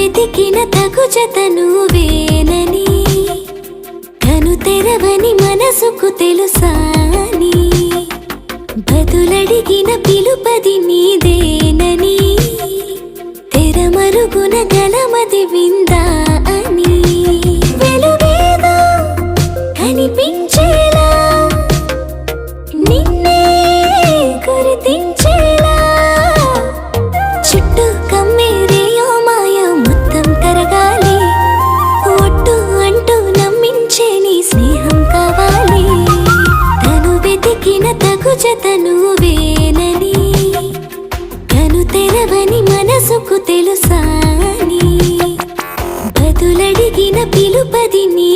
వెతికిన తగు జతను వేనని కను తెరవని మనసుకు తెలుసాని. బదులడిగిన పిలుపది నీదేనని తెరమరుగున గలమది విందా అని వెలుగేదో కనిపించేలా నిన్నే గుర్తించేలా. చుట్టూ కమ్మేరే వెతికిన తగు జత కను తెరవని మనసుకు తెలుసాని. బదులడిగిన పిలుపదిని